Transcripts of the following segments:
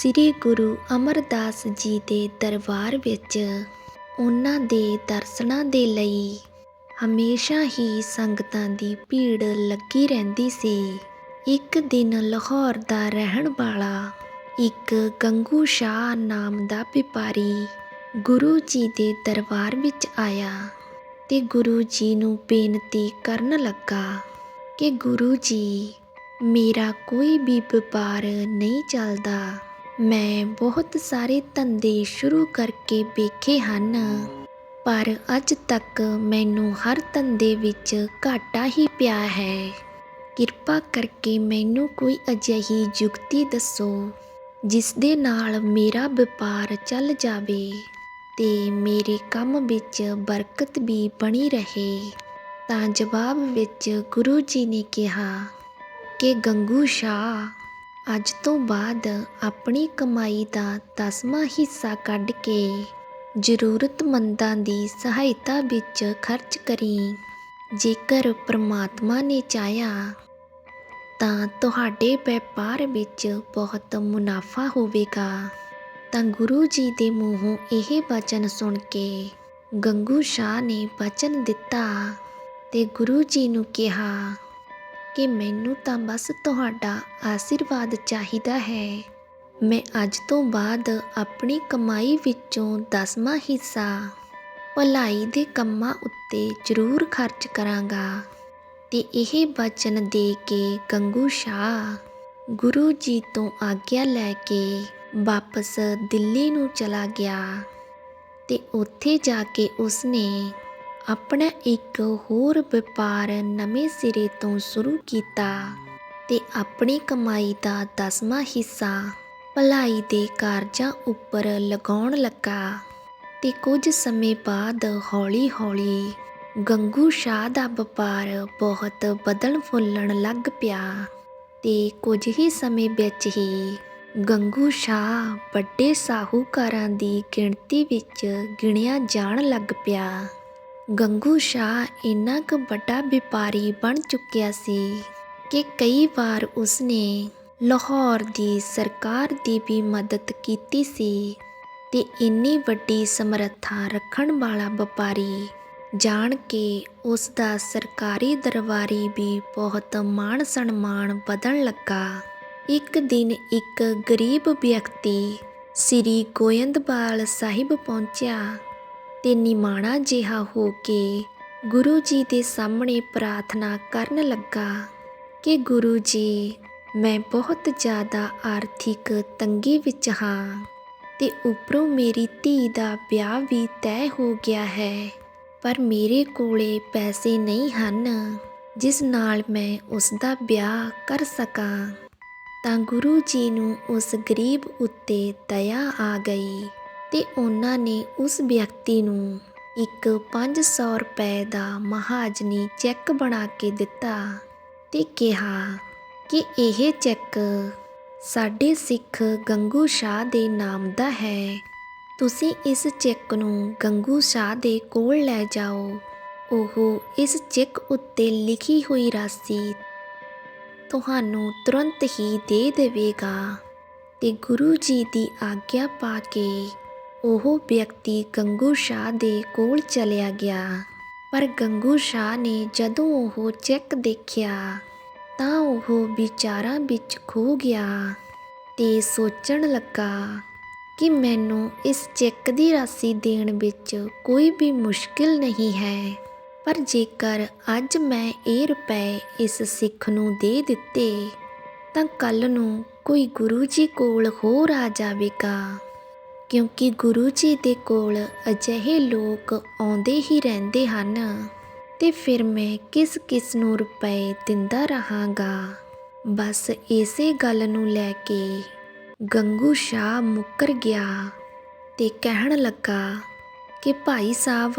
ਸ੍ਰੀ ਗੁਰੂ ਅਮਰਦਾਸ ਜੀ ਦੇ ਦਰਬਾਰ ਵਿੱਚ ਉਹਨਾਂ ਦੇ ਦਰਸ਼ਨਾਂ ਦੇ ਲਈ ਹਮੇਸ਼ਾ ਹੀ ਸੰਗਤਾਂ ਦੀ ਭੀੜ ਲੱਗੀ ਰਹਿੰਦੀ ਸੀ। ਇੱਕ ਦਿਨ ਲਾਹੌਰ ਦਾ ਰਹਿਣ ਵਾਲਾ ਇੱਕ ਗੰਗੂ ਸ਼ਾਹ ਨਾਮ ਦਾ ਵਪਾਰੀ ਗੁਰੂ ਜੀ ਦੇ ਦਰਬਾਰ ਵਿੱਚ ਆਇਆ ਤੇ ਗੁਰੂ ਜੀ ਨੂੰ ਬੇਨਤੀ ਕਰਨ ਲੱਗਾ ਕਿ ਗੁਰੂ ਜੀ, ਮੇਰਾ ਕੋਈ ਵੀ ਵਪਾਰ ਨਹੀਂ ਚੱਲਦਾ। ਮੈਂ ਬਹੁਤ ਸਾਰੇ ਧੰਦੇ ਸ਼ੁਰੂ ਕਰਕੇ ਵੇਖੇ ਹਨ, ਪਰ ਅੱਜ ਤੱਕ ਮੈਨੂੰ ਹਰ ਧੰਦੇ ਵਿੱਚ ਘਾਟਾ ਹੀ ਪਿਆ ਹੈ। ਕਿਰਪਾ ਕਰਕੇ ਮੈਨੂੰ ਕੋਈ ਅਜਿਹੀ ਯੁਕਤੀ ਦੱਸੋ ਜਿਸ ਦੇ ਨਾਲ ਮੇਰਾ ਵਪਾਰ ਚੱਲ ਜਾਵੇ ਤੇ ਮੇਰੇ ਕੰਮ ਵਿੱਚ ਬਰਕਤ ਵੀ ਬਣੀ ਰਹੇ। ਤਾਂ ਜਵਾਬ ਵਿੱਚ ਗੁਰੂ ਜੀ ਨੇ ਕਿਹਾ ਕਿ ਗੰਗੂ ਸ਼ਾਹ ਅੱਜ ਤੋਂ ਬਾਅਦ ਆਪਣੀ ਕਮਾਈ ਦਾ ਦਸਵਾਂ ਹਿੱਸਾ ਕੱਢ ਕੇ ਜ਼ਰੂਰਤਮੰਦਾਂ ਦੀ ਸਹਾਇਤਾ ਵਿੱਚ ਖਰਚ ਕਰੀ। ਜੇਕਰ ਪ੍ਰਮਾਤਮਾ ਨੇ ਚਾਹਿਆ, ਤਾਂ ਤੁਹਾਡੇ ਵਪਾਰ ਵਿੱਚ ਬਹੁਤ ਮੁਨਾਫਾ ਹੋਵੇਗਾ। ਤਾਂ ਗੁਰੂ ਜੀ ਦੇ ਮੂੰਹੋਂ ਇਹ ਵਚਨ ਸੁਣ ਕੇ ਗੰਗੂ ਸ਼ਾਹ ਨੇ ਬਚਨ ਦਿੱਤਾ ਤੇ ਗੁਰੂ ਜੀ ਨੂੰ ਕਿਹਾ ਕਿ ਮੈਨੂੰ ਤਾਂ ਬਸ ਤੁਹਾਡਾ ਆਸ਼ੀਰਵਾਦ ਚਾਹੀਦਾ ਹੈ। ਮੈਂ ਅੱਜ ਤੋਂ ਬਾਅਦ ਆਪਣੀ ਕਮਾਈ ਵਿੱਚੋਂ ਦਸਵਾਂ ਹਿੱਸਾ ਭਲਾਈ ਦੇ ਕੰਮਾਂ ਉੱਤੇ ਜ਼ਰੂਰ ਖਰਚ ਕਰਾਂਗਾ। ਤੇ ਇਹ ਵਚਨ ਦੇ ਕੇ ਗੰਗੂ ਸ਼ਾਹ ਗੁਰੂ ਜੀ ਤੋਂ ਆਗਿਆ ਲੈ ਕੇ ਵਾਪਸ ਦਿੱਲੀ ਨੂੰ ਚਲਾ ਗਿਆ ਤੇ ਉੱਥੇ ਜਾ ਕੇ ਉਸਨੇ ਆਪਣਾ ਇੱਕ ਹੋਰ ਵਪਾਰ ਨਵੇਂ ਸਿਰੇ ਤੋਂ ਸ਼ੁਰੂ ਕੀਤਾ ਤੇ ਆਪਣੀ ਕਮਾਈ ਦਾ ਦਸਵਾਂ ਹਿੱਸਾ ਭਲਾਈ ਦੇ ਕਾਰਜਾਂ ਉੱਪਰ ਲਗਾਉਣ ਲੱਗਾ ਤੇ ਕੁਝ ਸਮੇਂ ਬਾਅਦ ਹੌਲੀ-ਹੌਲੀ ਗੰਗੂ ਸ਼ਾਹ ਦਾ ਵਪਾਰ ਬਹੁਤ ਬਦਲਣ ਫੁੱਲਣ ਲੱਗ ਪਿਆ ਤੇ ਕੁਝ ਹੀ ਸਮੇਂ ਵਿੱਚ ਹੀ ਗੰਗੂ ਸ਼ਾਹ ਵੱਡੇ ਸਾਹੂਕਾਰਾਂ ਦੀ ਗਿਣਤੀ ਵਿੱਚ ਗਿਣਿਆ ਜਾਣ ਲੱਗ ਪਿਆ। ਗੰਗੂ ਸ਼ਾਹ ਇੰਨਾ ਕੁ ਵੱਡਾ ਵਪਾਰੀ ਬਣ ਚੁੱਕਿਆ ਸੀ ਕਿ ਕਈ ਵਾਰ ਉਸਨੇ ਲਾਹੌਰ ਦੀ ਸਰਕਾਰ ਦੀ ਵੀ ਮਦਦ ਕੀਤੀ ਸੀ ਤੇ ਇੰਨੀ ਵੱਡੀ ਸਮਰੱਥਾ ਰੱਖਣ ਵਾਲਾ ਵਪਾਰੀ ਜਾਣ ਕੇ ਉਸ ਦਾ ਸਰਕਾਰੀ ਦਰਬਾਰੀ ਵੀ ਬਹੁਤ ਮਾਣ ਸਨਮਾਨ ਵਧਣ ਲੱਗਾ। ਇੱਕ ਦਿਨ ਇੱਕ ਗਰੀਬ ਵਿਅਕਤੀ ਸ੍ਰੀ ਗੋਇੰਦਵਾਲ ਸਾਹਿਬ ਪਹੁੰਚਿਆ। ਤੇ ਨਿਮਾਣਾ ਜਿਹਾ ਹੋ ਕੇ ਗੁਰੂ ਜੀ ਦੇ ਸਾਹਮਣੇ ਪ੍ਰਾਰਥਨਾ ਕਰਨ ਲੱਗਾ ਕਿ ਗੁਰੂ ਜੀ, ਮੈਂ ਬਹੁਤ ਜ਼ਿਆਦਾ ਆਰਥਿਕ ਤੰਗੀ ਵਿੱਚ ਹਾਂ ਤੇ ਉੱਪਰੋਂ ਮੇਰੀ ਧੀ ਦਾ ਵਿਆਹ ਵੀ ਤੈਅ ਹੋ ਗਿਆ ਹੈ, ਪਰ ਮੇਰੇ ਕੋਲੇ ਪੈਸੇ ਨਹੀਂ ਹਨ ਜਿਸ ਨਾਲ ਮੈਂ ਉਸ ਦਾ ਵਿਆਹ ਕਰ ਸਕਾਂ। ਤਾਂ ਗੁਰੂ ਜੀ ਨੂੰ ਉਸ ਗਰੀਬ ਉੱਤੇ ਦਇਆ ਆ ਗਈ। ਤੇ ਉਹਨਾਂ ਨੇ ਉਸ ਵਿਅਕਤੀ ਨੂੰ ਇੱਕ 500 ਰੁਪਏ ਦਾ ਮਹਾਜਨੀ ਚੈੱਕ ਬਣਾ ਕੇ ਦਿੱਤਾ ਤੇ ਕਿਹਾ ਕਿ ਇਹ ਚੈੱਕ ਸਾਡੇ ਸਿੱਖ ਗੰਗੂ ਸ਼ਾਹ ਦੇ ਨਾਮ ਦਾ ਹੈ। ਤੁਸੀਂ ਇਸ ਚੈੱਕ ਨੂੰ ਗੰਗੂ ਸ਼ਾਹ ਦੇ ਕੋਲ ਲੈ ਜਾਓ। ਉਹ ਇਸ ਚੈੱਕ ਉੱਤੇ ਲਿਖੀ ਹੋਈ ਰਾਸ਼ੀ ਤੁਹਾਨੂੰ ਤੁਰੰਤ ਹੀ ਦੇ ਦੇਵੇਗਾ ਤੇ ਗੁਰੂ ਜੀ ਦੀ ਆਗਿਆ ਪਾ ਕੇ ਉਹ ਵਿਅਕਤੀ ਗੰਗੂ ਸ਼ਾਹ ਦੇ ਕੋਲ ਚਲਿਆ ਗਿਆ। ਪਰ ਗੰਗੂ ਸ਼ਾਹ ਨੇ ਜਦੋਂ ਉਹ ਚੈੱਕ ਦੇਖਿਆ, ਤਾਂ ਉਹ ਵਿਚਾਰਾਂ ਵਿੱਚ ਖੋ ਗਿਆ ਤੇ ਸੋਚਣ ਲੱਗਾ ਕਿ ਮੈਨੂੰ ਇਸ ਚੈੱਕ ਦੀ ਰਾਸ਼ੀ ਦੇਣ ਵਿੱਚ ਕੋਈ ਵੀ ਮੁਸ਼ਕਿਲ ਨਹੀਂ ਹੈ। ਪਰ ਜੇਕਰ ਅੱਜ ਮੈਂ ਇਹ ਰੁਪਏ ਇਸ ਸਿੱਖ ਨੂੰ ਦੇ ਦਿੱਤੇ, ਤਾਂ ਕੱਲ ਨੂੰ ਕੋਈ ਗੁਰੂ ਜੀ ਕੋਲ ਹੋਰ ਆ ਜਾਵੇਗਾ। ਕਿਉਂਕਿ ਗੁਰੂ ਜੀ ਦੇ ਕੋਲ ਅਜਿਹੇ ਲੋਕ ਆਉਂਦੇ ਹੀ ਰਹਿੰਦੇ ਹਨ। ਤੇ ਫਿਰ ਮੈਂ ਕਿਸ ਕਿਸ ਨੂੰ ਰੁਪਏ ਦਿੰਦਾ ਰਹਾਂਗਾ? ਬਸ ਇਸੇ ਗੱਲ ਨੂੰ ਲੈ ਕੇ ਗੰਗੂ ਸ਼ਾਹ ਮੁੱਕਰ ਗਿਆ ਤੇ ਕਹਿਣ ਲੱਗਾ ਕਿ ਭਾਈ ਸਾਹਿਬ,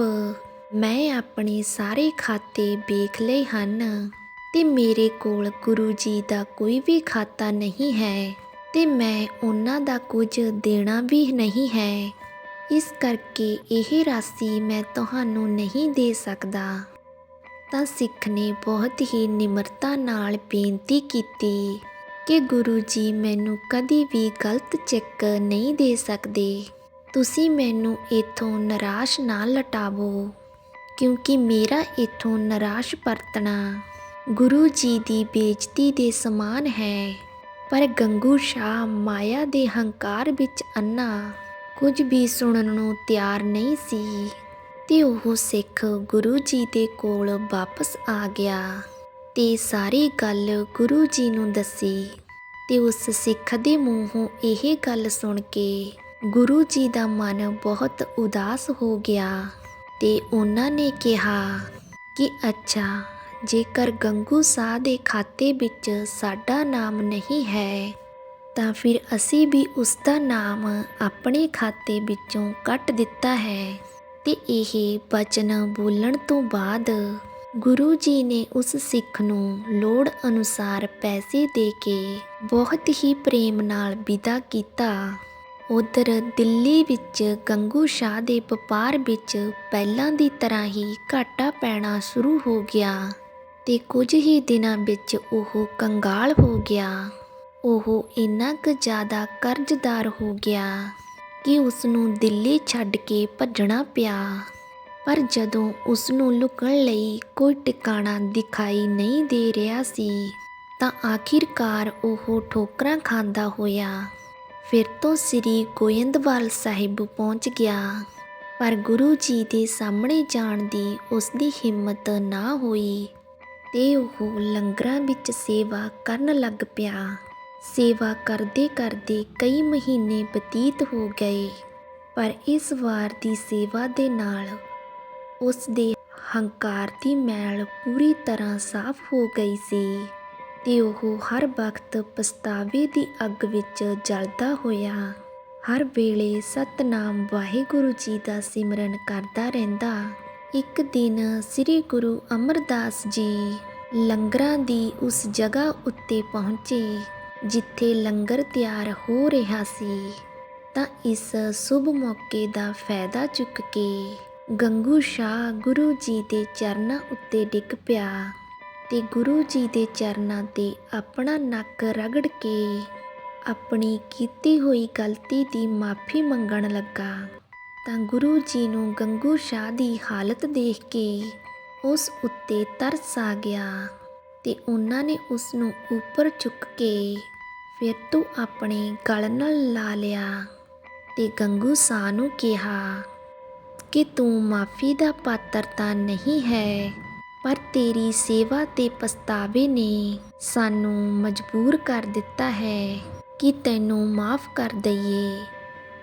ਮੈਂ ਆਪਣੇ ਸਾਰੇ ਖਾਤੇ ਵੇਖ ਲਏ ਹਨ ਤੇ ਮੇਰੇ ਕੋਲ ਗੁਰੂ ਜੀ ਦਾ ਕੋਈ ਵੀ ਖਾਤਾ ਨਹੀਂ ਹੈ। ਤੇ ਮੈਂ ਉਹਨਾਂ ਦਾ ਕੁਝ ਦੇਣਾ ਵੀ ਨਹੀਂ ਹੈ। ਇਸ ਕਰਕੇ ਇਹ ਰਾਸ਼ੀ ਮੈਂ ਤੁਹਾਨੂੰ ਨਹੀਂ ਦੇ ਸਕਦਾ। ਤਾਂ ਸਿੱਖ ਨੇ ਬਹੁਤ ਹੀ ਨਿਮਰਤਾ ਨਾਲ ਬੇਨਤੀ ਕੀਤੀ ਕਿ ਗੁਰੂ ਜੀ ਮੈਨੂੰ ਕਦੀ ਵੀ ਗਲਤ ਚੈੱਕ ਨਹੀਂ ਦੇ ਸਕਦੇ। ਤੁਸੀਂ ਮੈਨੂੰ ਇਥੋਂ ਨਿਰਾਸ਼ ਨਾ ਲਟਾਵੋ, ਕਿਉਂਕਿ ਮੇਰਾ ਇਥੋਂ ਨਿਰਾਸ਼ ਪਰਤਣਾ ਗੁਰੂ ਜੀ ਦੀ ਬੇਇੱਜ਼ਤੀ ਦੇ ਸਮਾਨ ਹੈ। ਪਰ ਗੰਗੂ ਸ਼ਾਹ ਮਾਇਆ ਦੇ ਹੰਕਾਰ ਵਿੱਚ ਅੰਨਾ ਕੁਝ ਵੀ ਸੁਣਨ ਨੂੰ ਤਿਆਰ ਨਹੀਂ ਸੀ ਤੇ ਉਹ ਸਿੱਖ ਗੁਰੂ ਜੀ ਦੇ ਕੋਲ ਵਾਪਸ ਆ ਗਿਆ ਤੇ ਸਾਰੀ ਗੱਲ ਗੁਰੂ ਜੀ ਨੂੰ ਦੱਸੀ ਤੇ ਉਸ ਸਿੱਖ ਦੇ ਮੂੰਹੋਂ ਇਹ ਗੱਲ ਸੁਣ ਕੇ ਗੁਰੂ ਜੀ ਦਾ ਮਨ ਬਹੁਤ ਉਦਾਸ ਹੋ ਗਿਆ ਤੇ ਉਹਨਾਂ ਨੇ ਕਿਹਾ ਕਿ ਅੱਛਾ ਜੇਕਰ ਗੰਗੂ ਸਾਹ ਦੇ ਖਾਤੇ ਵਿੱਚ ਸਾਡਾ ਨਾਮ ਨਹੀਂ ਹੈ, ਤਾਂ ਫਿਰ ਅਸੀਂ ਵੀ ਉਸ ਦਾ ਨਾਮ ਆਪਣੇ ਖਾਤੇ ਵਿੱਚੋਂ ਕੱਟ ਦਿੱਤਾ ਹੈ। ਤੇ ਇਹ ਬਚਨ ਬੋਲਣ ਤੋਂ ਬਾਅਦ ਗੁਰੂ ਜੀ ਨੇ ਉਸ ਸਿੱਖ ਨੂੰ ਲੋੜ ਅਨੁਸਾਰ ਪੈਸੇ ਦੇ ਕੇ ਬਹੁਤ ਹੀ ਪ੍ਰੇਮ ਨਾਲ ਵਿਦਾ ਕੀਤਾ। ਉਧਰ ਦਿੱਲੀ ਵਿੱਚ ਗੰਗੂ ਸ਼ਾਹ ਦੇ ਵਪਾਰ ਵਿੱਚ ਪਹਿਲਾਂ ਦੀ ਤਰ੍ਹਾਂ ਹੀ ਘਾਟਾ ਪੈਣਾ ਸ਼ੁਰੂ ਹੋ ਗਿਆ। ਤੇ ਕੁਝ ਹੀ ਦਿਨਾਂ ਵਿੱਚ ਉਹ ਕੰਗਾਲ ਹੋ ਗਿਆ। ਉਹ ਇੰਨਾ ਕੁ ਜ਼ਿਆਦਾ ਕਰਜ਼ਦਾਰ ਹੋ ਗਿਆ ਕਿ ਉਸ ਨੂੰ ਦਿੱਲੀ ਛੱਡ ਕੇ ਭੱਜਣਾ ਪਿਆ। ਪਰ ਜਦੋਂ ਉਸ ਨੂੰ ਲੁਕਣ ਲਈ ਕੋਈ ਟਿਕਾਣਾ ਦਿਖਾਈ ਨਹੀਂ ਦੇ ਰਿਹਾ ਸੀ, ਤਾਂ ਆਖਿਰਕਾਰ ਉਹ ਠੋਕਰਾਂ ਖਾਂਦਾ ਹੋਇਆ। ਫਿਰ ਤੋਂ ਸ੍ਰੀ ਗੋਇੰਦਵਾਲ ਸਾਹਿਬ ਪਹੁੰਚ ਗਿਆ। ਪਰ ਗੁਰੂ ਜੀ ਦੇ ਸਾਹਮਣੇ ਜਾਣ ਦੀ ਉਸ ਦੀ ਹਿੰਮਤ ਨਾ ਹੋਈ। ਤੇ ਉਹ ਲੰਗਰਾਂ ਵਿੱਚ ਸੇਵਾ ਕਰਨ ਲੱਗ ਪਿਆ। ਸੇਵਾ ਕਰਦੇ ਕਰਦੇ ਕਈ ਮਹੀਨੇ ਬਤੀਤ ਹੋ ਗਏ, ਪਰ ਇਸ ਵਾਰ ਦੀ ਸੇਵਾ ਦੇ ਨਾਲ ਉਸ ਦੇ ਹੰਕਾਰ ਦੀ ਮੈਲ ਪੂਰੀ ਤਰ੍ਹਾਂ ਸਾਫ਼ ਹੋ ਗਈ ਸੀ ਤੇ ਉਹ ਹਰ ਵਕਤ ਪਛਤਾਵੇ ਦੀ ਅੱਗ ਵਿੱਚ ਜਲਦਾ ਹੋਇਆ। ਹਰ ਵੇਲੇ ਸਤਨਾਮ ਵਾਹਿਗੁਰੂ ਜੀ ਦਾ ਸਿਮਰਨ ਕਰਦਾ ਰਹਿੰਦਾ। ਇੱਕ ਦਿਨ ਸ੍ਰੀ ਗੁਰੂ ਅਮਰਦਾਸ ਜੀ ਲੰਗਰਾਂ ਦੀ ਉਸ ਜਗ੍ਹਾ ਉੱਤੇ ਪਹੁੰਚੇ, ਜਿੱਥੇ ਲੰਗਰ ਤਿਆਰ ਹੋ ਰਿਹਾ ਸੀ। ਤਾਂ ਇਸ ਸ਼ੁਭ ਮੌਕੇ ਦਾ ਫਾਇਦਾ ਚੁੱਕ ਕੇ ਗੰਗੂ ਸ਼ਾਹ ਗੁਰੂ ਜੀ ਦੇ ਚਰਨਾਂ ਉੱਤੇ ਡਿੱਗ ਪਿਆ ਤੇ ਗੁਰੂ ਜੀ ਦੇ ਚਰਨਾਂ ਤੇ ਆਪਣਾ ਨੱਕ ਰਗੜ ਕੇ ਆਪਣੀ ਕੀਤੀ ਹੋਈ ਗਲਤੀ ਦੀ ਮਾਫੀ ਮੰਗਣ ਲੱਗਾ। ਤਾਂ ਗੁਰੂ ਜੀ ਨੂੰ ਗੰਗੂ ਸ਼ਾਹ ਦੀ ਹਾਲਤ ਦੇਖ ਕੇ ਉਸ ਉੱਤੇ ਤਰਸ ਆ ਗਿਆ ਤੇ ਉਹਨਾਂ ਨੇ ਉਸ ਨੂੰ ਉੱਪਰ ਚੁੱਕ ਕੇ ਫਿਰ ਤੋਂ ਆਪਣੇ ਗਲ ਨਾਲ ਲਾ ਲਿਆ ਤੇ ਗੰਗੂ ਸ਼ਾਹ ਨੂੰ ਕਿਹਾ ਕਿ ਤੂੰ ਮਾਫੀ ਦਾ ਪਾਤਰ ਤਾਂ ਨਹੀਂ ਹੈ, ਪਰ ਤੇਰੀ ਸੇਵਾ ਤੇ ਪਛਤਾਵੇ ਨੇ ਸਾਨੂੰ ਮਜਬੂਰ ਕਰ ਦਿੱਤਾ ਹੈ ਕਿ ਤੈਨੂੰ ਮਾਫ ਕਰ ਦਈਏ।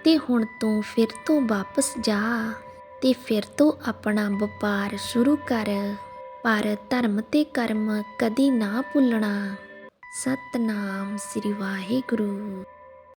ਤੇ ਹੁਣ ਤੂੰ ਫਿਰ ਤੋਂ ਵਾਪਸ ਜਾ ਤੇ ਫਿਰ ਤੋਂ ਆਪਣਾ ਵਪਾਰ ਸ਼ੁਰੂ ਕਰ। ਪਰ ਧਰਮ ਤੇ ਕਰਮ ਕਦੀ ਨਾ ਭੁੱਲਣਾ। ਸਤਨਾਮ ਸ੍ਰੀ ਵਾਹਿਗੁਰੂ।